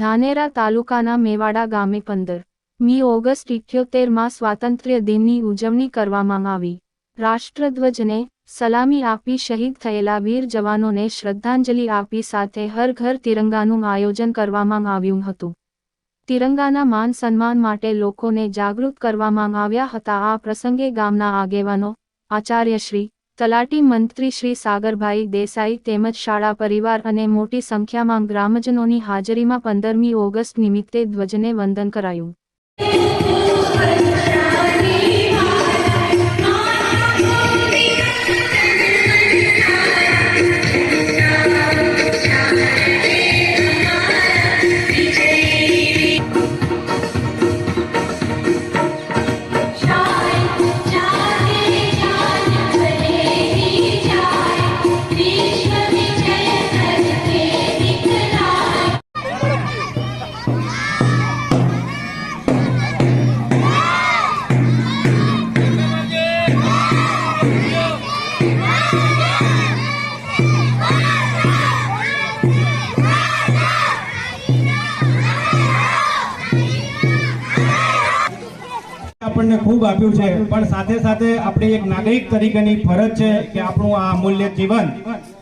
ધાનેરા તાલુકાના મેવાડા ગામે પંદર મી ઓગસ્ટ ઇઠ્યોતેરમાં સ્વાતંત્ર્ય દિનની ઉજવણી કરવામાં આવી. રાષ્ટ્રધ્વજને સલામી આપી શહીદ થયેલા વીર જવાનોને શ્રદ્ધાંજલિ આપી સાથે હર ઘર તિરંગાનું આયોજન કરવામાં આવ્યું હતું. તિરંગાના માન સન્માન માટે લોકોને જાગૃત કરવામાં આવ્યા હતા. આ પ્રસંગે ગામના આગેવાનો, આચાર્યશ્રી તલાટી મંત્રી શ્રી સાગરભાઈ દેસાઈ તેમજ શાળા પરિવાર અને મોટી સંખ્યામાં ગ્રામજનોની હાજરીમાં પંદરમી ઓગસ્ટ નિમિત્તે ધ્વજને વંદન કરાયું. આપણને ખૂબ આપ્યું છે. પણ સાથે સાથે આપણી એક નાગરિક તરીકેની ફરજ છે કે આપણું આ અમૂલ્ય જીવન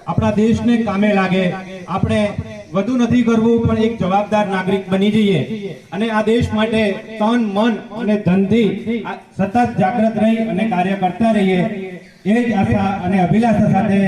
આપણા દેશને કામે લાગે. આપણે વધુ નથી કરવું, પણ એક જવાબદાર નાગરિક બની જઈએ. અને આ દેશ માટે તન, મન અને ધનથી સતત જાગૃત રહી અને કાર્ય કરતા રહીએ. એ જ આશા અને અભિલાષા સાથે